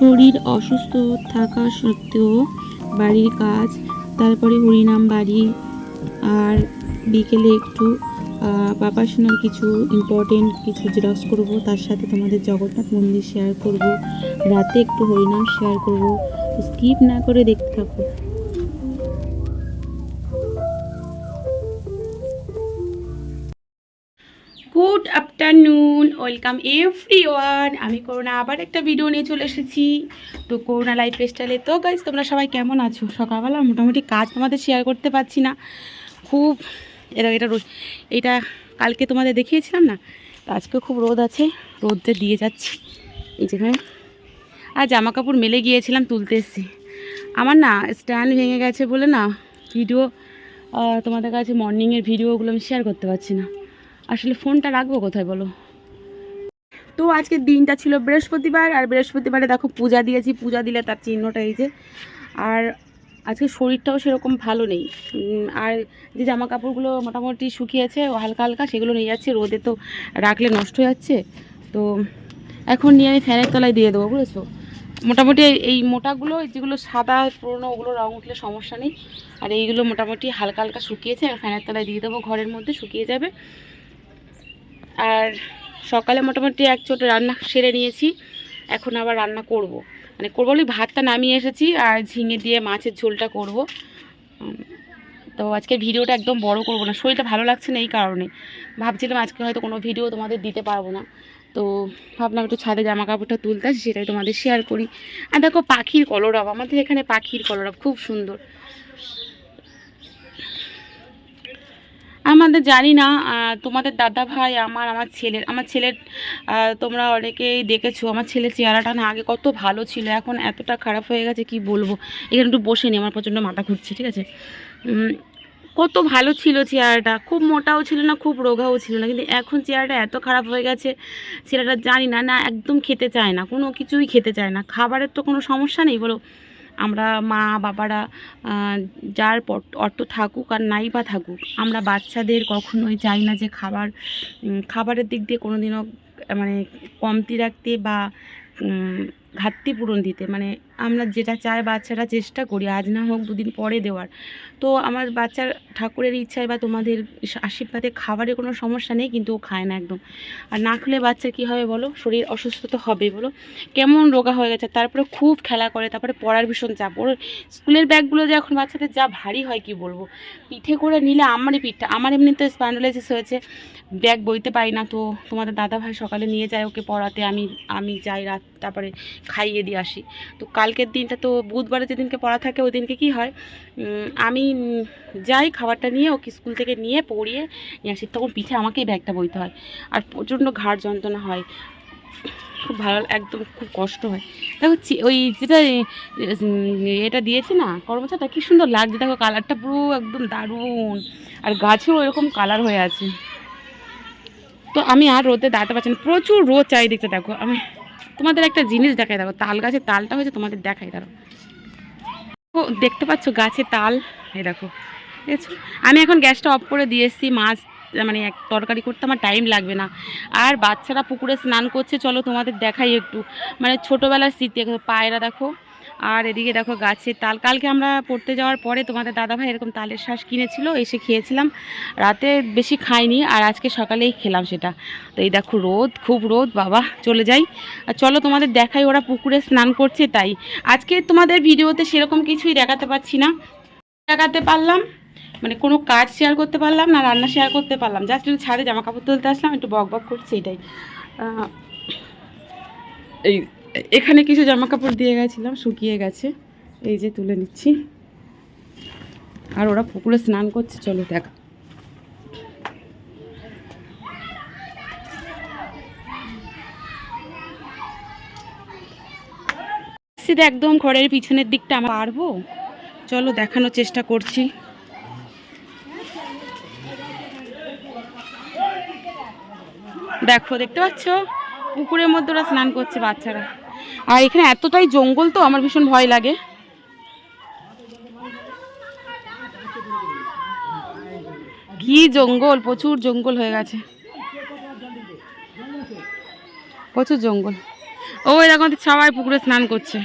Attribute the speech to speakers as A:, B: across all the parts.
A: শরীর অসুস্থ থাকা সত্ত্বেও বাড়ির কাজ, তারপরে হরিনাম বাড়ি আর বিকেলে একটু পাপাসোনার কিছু ইম্পর্টেন্ট কিছু জেরক্স করব, তার সাথে তোমাদের জগন্নাথ মন্দির শেয়ার করব, রাতে একটু হরিনাম শেয়ার করব স্কিপ না করে দেখতে থাকো। আফটারনুন ওয়েলকাম এভরিওয়ান আমি করোনা আবার একটা ভিডিও নিয়ে চলে এসেছি তো করোনা লাইফ স্টাইলে তো গাইজ তোমরা সবাই কেমন আছো? সকালবেলা মোটামুটি কাজ তোমাদের শেয়ার করতে পারছি না। খুব, এটা এটা রোদ এটা কালকে তোমাদের দেখিয়েছিলাম না? তো আজকে খুব রোদ আছে, রোদে দিয়ে যাচ্ছি। এই যেখানে আর জামা কাপড় মেলে গিয়েছিলাম তুলতে এসেছি। আমার না স্ট্যান্ড ভেঙে গেছে বলে না ভিডিও তোমাদের কাছে মর্নিংয়ের ভিডিওগুলো আমি শেয়ার করতে পারছি না। আসলে ফোনটা রাখব কোথায় বলো? তো আজকের দিনটা ছিল বৃহস্পতিবার, আর বৃহস্পতিবারে দেখো পূজা দিয়েছি। পূজা দিলে তার চিহ্নটা এই যে। আর আজকে শরীরটাও সেরকম ভালো নেই। আর যে জামা কাপড়গুলো মোটামুটি শুকিয়েছে হালকা হালকা, সেগুলো নিয়ে যাচ্ছে। রোদে তো রাখলে নষ্ট হয়ে যাচ্ছে। তো এখন নিয়ে আমি ফ্যানের তলায় দিয়ে দেবো, বুঝেছ? মোটামুটি এই- মোটাগুলো যেগুলো সাদা, পুরোনো, ওগুলো রঙ উঠলে সমস্যা নেই। আর এইগুলো মোটামুটি হালকা হালকা শুকিয়েছে ফ্যানের তলায় দিয়ে দেবো। ঘরের মধ্যে শুকিয়ে যাবে। আর সকালে মোটামুটি এক চোট রান্না সেরে নিয়েছি। এখন আবার রান্না করব। মানে করব বলি ভাতটা নামিয়ে এসেছি আর ঝিঙে দিয়ে মাছের ঝোলটা করব। তো আজকে ভিডিওটা একদম বড় করব না। শরীরটা ভালো লাগছে না এই কারণে। ভাবছিলাম আজকে হয়তো কোনো ভিডিও তোমাদের দিতে পারব না। তো ভাবলাম একটু ছাদে জামা কাপড়টা তুলতে আসি, সেটাই তোমাদের শেয়ার করি। আর দেখো পাখির কলরব, আমাদের এখানে পাখির কলরব খুব সুন্দর। আমাদের জানি না তোমাদের দাদা ভাই, আমার আমার ছেলের আমার ছেলের তোমরা অনেকেই দেখেছ, আমার ছেলের চেহারাটা না আগে কত ভালো ছিল, এখন এতটা খারাপ হয়ে গেছে, কি বলব? এখানে একটু বসে নি, আমার প্রচণ্ড মাথা ঘুরছে, ঠিক আছে? কত ভালো ছিল চেহারাটা, খুব মোটাও ছিল না, খুব রোগাও ছিল না, কিন্তু এখন চেহারাটা এত খারাপ হয়ে গেছে, ছেলেটা জানি না না একদম খেতে চায় না, কোনো কিছুই খেতে চায় না, খাবারের তো কোনো সমস্যা নেই, বলো। আমরা মা, বাবারা যার অর্থ থাকুক আর নাই বা থাকুক, আমরা বাচ্চাদের কখনোই চাই না যে খাবার খাবারের দিক দিয়ে কোনো দিনও মানে কমতি রাখতে বা ঘাটতি পূরণ দিতে। মানে আমরা যেটা চাই বাচ্চারা চেষ্টা করি, আজ না হোক দুদিন পরে দেওয়ার। তো আমার বাচ্চার ঠাকুরের ইচ্ছায় বা তোমাদের আশীর্বাদে খাবারের কোনো সমস্যা নেই, কিন্তু ও খায় না একদম। আর না খেলে বাচ্চা কী হবে বলো? শরীর অসুস্থ তো হবে বলো। কেমন রোগা হয়ে গেছে, তারপরে খুব খেলা করে, তারপরে পড়ার ভীষণ চাপ। ওর স্কুলের ব্যাগগুলো যে এখন বাচ্চাদের যা ভারী হয় কি বলব? পিঠে করে নিলে আমারই পিঠটা, আমার এমনিতে স্প্যান্ডোলাইসিস হয়েছে। ব্যাগ বইতে পারি না তো, তোমাদের দাদা ভাই সকালে নিয়ে যায় ওকে পড়াতে, আমি আমি যাই রাত, তারপরে খাইয়ে দিয়ে আসি। তো কালকের দিনটা তো বুধবারে যেদিনকে পড়া থাকে ওই দিনকে কী হয়? আমি যাই খাবারটা নিয়ে ওকে স্কুল থেকে নিয়ে পড়িয়ে নিয়ে আসি। তখন পিঠে আমাকেই ব্যাগটা বইতে হয়। আর প্রচণ্ড ঘাড় যন্ত্রণা হয়। খুব ভালো একদম খুব কষ্ট হয়। দেখো ওই যেটা এটা দিয়েছে না, কর্মচারটা কী সুন্দর লাগছে। দেখো কালারটা পুরো একদম দারুণ। আর গাছেও এরকম কালার হয়ে আছে। তো আমি আর রোদে দাঁড়াতে পারছি না। প্রচুর রোদ চারিদিকটা, দেখো। আমি তোমাদের একটা জিনিস দেখাই দেখো তাল গাছের তালটা হয়েছে তোমাদের দেখাই দেখো ও, দেখতে পাচ্ছ গাছে তাল? এই দেখো, দেখছ? আমি এখন গ্যাসটা অফ করে দিয়ে এসেছি, মাছ মানে এক তরকারি করতে আমার টাইম লাগবে না। আর বাচ্চারা পুকুরে স্নান করছে, চলো তোমাদের দেখাই একটু। মানে ছোটোবেলার স্মৃতি, পায়রা দেখো। আর এদিকে দেখো গাছের তাল। কালকে আমরা পড়তে যাওয়ার পরে তোমাদের দাদাভাই এরকম তালের শ্বাস কিনেছিল, এসে খেয়েছিলাম। রাতে বেশি খাইনি আর আজকে সকালেই খেলাম সেটা। তো এই দেখো রোদ, খুব রোদ, বাবা, চলে যাই। আর চলো তোমাদের দেখাই, ওরা পুকুরে স্নান করছে তাই। আজকে তোমাদের ভিডিওতে সেরকম কিছুই দেখাতে পারছি না। দেখাতে পারলাম মানে কোনো কাজ শেয়ার করতে পারলাম না, রান্না শেয়ার করতে পারলাম। জাস্ট একটু ছাদে জামা কাপড় তুলতে আসলাম, একটু বক বক করছি, এটাই। এই এখানে কিছু জামা কাপড় দিয়ে গেছিলাম, শুকিয়ে গেছে। এই যে তুলে নিচ্ছি। আর ওরা পুকুরে স্নান করছে, চলো দেখ। একদম ঘরের পিছনের দিকটা আমার পারব। চলো দেখানোর চেষ্টা করছি। দেখো, দেখতে পাচ্ছ? পুকুরের মধ্যে ওরা স্নান করছে বাচ্চারা। আর এখানে এতটাই জঙ্গল তো আমার ভীষণ ভয় লাগে। কি জঙ্গল, প্রচুর জঙ্গল হয়ে গেছে। প্রচুর জঙ্গল। ও এরকম সবাই পুকুরে স্নান করছে।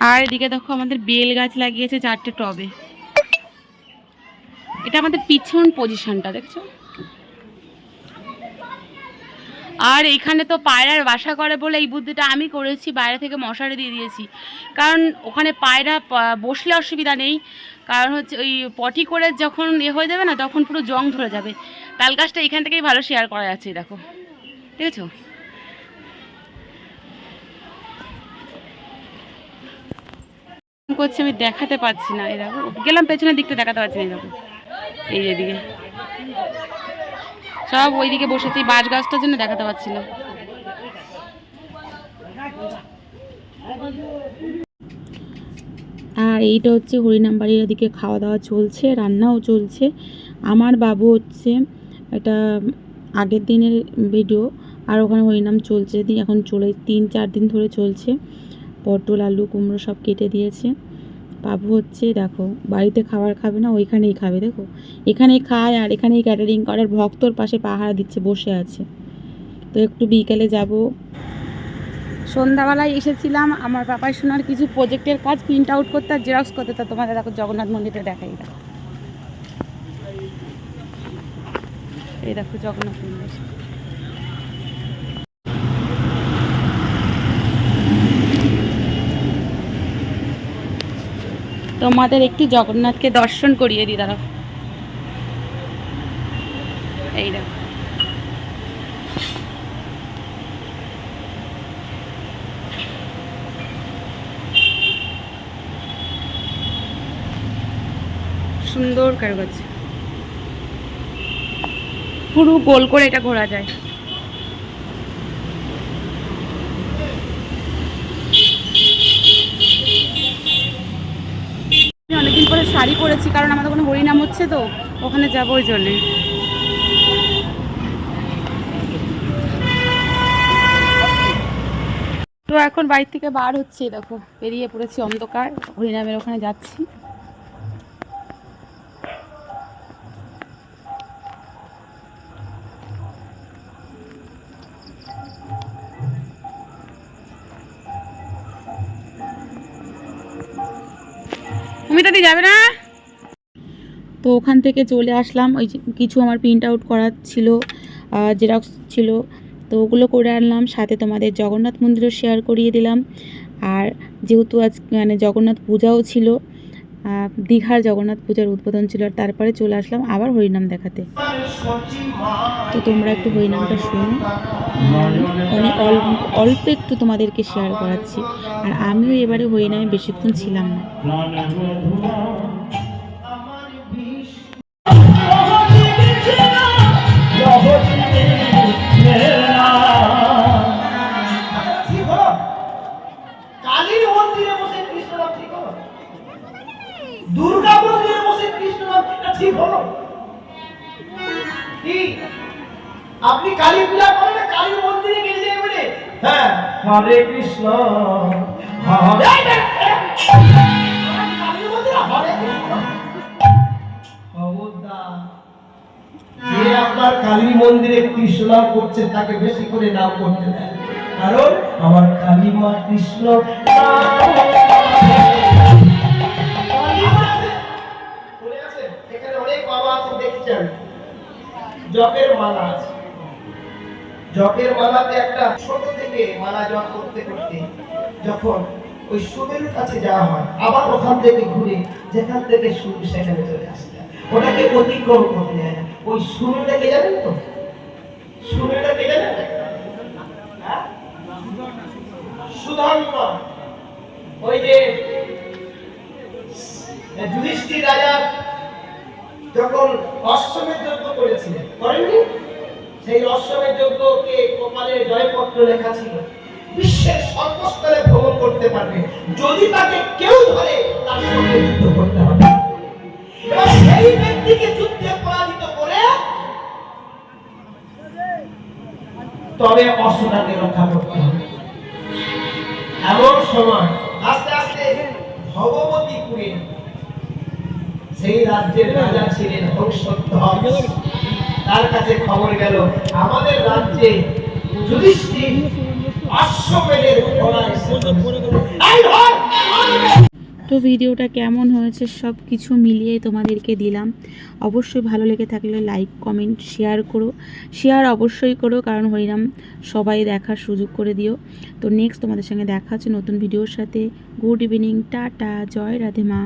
A: আর এদিকে দেখো আমাদের বেল গাছ লাগিয়েছে চারটে টবে। এটা আমাদের পিছন পজিশনটা, দেখছ? আর এখানে তো পায়রার বাসা করে বলে এই বুদ্ধিটা আমি করেছি, বাইরে থেকে মশারি দিয়ে দিয়েছি। কারণ ওখানে পায়রা বসলে অসুবিধা নেই। কারণ হচ্ছে ওই পটি করে যখন এ হয়ে যাবে না, তখন পুরো জং ধরে যাবে। তাল গাছটা এখান থেকেই ভালো শেয়ার করা যাচ্ছে, দেখো। ঠিক আছে করছে, আমি দেখাতে পাচ্ছি না। দেখো, গেলাম, পেছনের দিকটা দেখাতে পাচ্ছি না দেখো। এই যেদিকে সব ওইদিকে বসেছি, বাঁশ গাছটার জন্য দেখাতে পাচ্ছি না। আর এইটা হচ্ছে হরিনাম হরিনামবাড়ির এদিকে খাওয়া দাওয়া চলছে, রান্নাও চলছে। আমার বাবু হচ্ছে এটা আগের দিনের ভিডিও, আর ওখানে হরিনাম চলছে। এখন চলে, তিন, চার দিন ধরে চলছে। পটল, আলু, কুমড়ো সব কেটে দিয়েছে। বাবু হচ্ছে, দেখো, বাড়িতে খাবার খাবে না, ওইখানেই খাবে, দেখো। এখানেই খায় আর এখানেই ক্যাটারিং করে, আর ভক্তর পাশে পাহারা দিচ্ছে, বসে আছে। তো একটু বিকেলে যাব। সন্ধ্যাবেলায় এসেছিলাম, আমার পাপাই শোনার কিছু প্রজেক্টের কাজ প্রিন্ট আউট করতে আর জেরক্স করতে, তা তোমাদের দেখো জগন্নাথ মন্দিরটা দেখাই, দেখো। এই দেখো জগন্নাথ মন্দির। তোমাদের একটু জগন্নাথকে দর্শন করিয়ে দিই দাঁড়া এই দেখো। সুন্দর কারুকাজ পুরো গোল করে এটা ঘোরা যায় আমি অনেকদিন পরে শাড়ি পরেছি, কারণ আমাদের ওখানে হরিনাম হচ্ছে তো, ওখানে যাব ওই জন্যে। তো এখন বাড়ি থেকে বার হচ্ছে, দেখো, বেরিয়ে পড়েছি অন্ধকার, হরিনামের ওখানে যাচ্ছি। অমিতাদি যাবে না? তো ওখান থেকে চলে আসলাম। ওই কিছু আমার প্রিন্ট আউট করার ছিল জেরক্স ছিল। তো ওগুলো করে আনলাম। সাথে তোমাদের জগন্নাথ মন্দিরও শেয়ার করিয়ে দিলাম। আর যেহেতু আজ মানে জগন্নাথ পূজাও ছিল দীঘার জগন্নাথ পূজার উদ্বোধন ছিল আর তারপরে চলে আসলাম আবার হরিনাম দেখাতে। তো তোমরা একটু হরিনামটা শুনো। মানে অল্প একটু তোমাদেরকে শেয়ার করাচ্ছি। আর আমিও এবারে হরিনামে বেশিক্ষণ ছিলাম না।
B: এটা ঠিক হলো। কি? আপনি কালী পূজা করেন না কালীর মন্দিরে গেলে যাই বলে? হ্যাঁ হরে কৃষ্ণ হরে যে আপনার কালী মন্দিরে কৃষ্ণ করছে তাকে বেশি করে নাম করতে দেয়। কারণ আমার কালী মা কৃষ্ণ। জপের মালা আছে। জপের মালাতে একটা ছোট থেকে মালা জপ করতে করতে যখন ওই সুরের কাছে যাওয়া হয়, আবার ওখান থেকে ঘুরে যেখান থেকে সুর সেখানে চলে আসতে ওটাকে অতিক্রম করতে হয়। ওই সুরটাকে জানেন তো? সুরটাকে জানেন? হ্যাঁ? সুধন্য ওই যে যুধিষ্ঠির রাজা যখন অশ্বমের যজ্ঞ করেছিলেন, করেননি? সেই অশ্বমের যজ্ঞকে কপালে জয়পত্র লেখা ছিল। বিশ্বের সর্বস্তরে ভ্রমণ করতে পারবে। যদি তাকে কেউ ধরে, তার সঙ্গে যুদ্ধ করতে হবে। সেই ব্যক্তিকে যুদ্ধে পরাজিত করে তবে অশ্বটাকে রক্ষা করতে হবে। এমন সময় আস্তে আস্তে ভগবতীপুরে সেই রাজ্যের রাজা ছিলেন তার কাছে খবর গেল, আমাদের রাজ্যে।
A: তো ভিডিওটা কেমন হয়েছে সব কিছু মিলিয়ে তোমাদেরকে দিলাম। অবশ্যই ভালো লেগে থাকলে লাইক, কমেন্ট, শেয়ার করো। শেয়ার অবশ্যই করো, কারণ হরিনাম সবাই দেখার সুযোগ করে দিও। তো নেক্সট তোমাদের সঙ্গে দেখা হচ্ছে নতুন ভিডিওর সাথে। গুড ইভিনিং টাটা, জয় রাধে মা।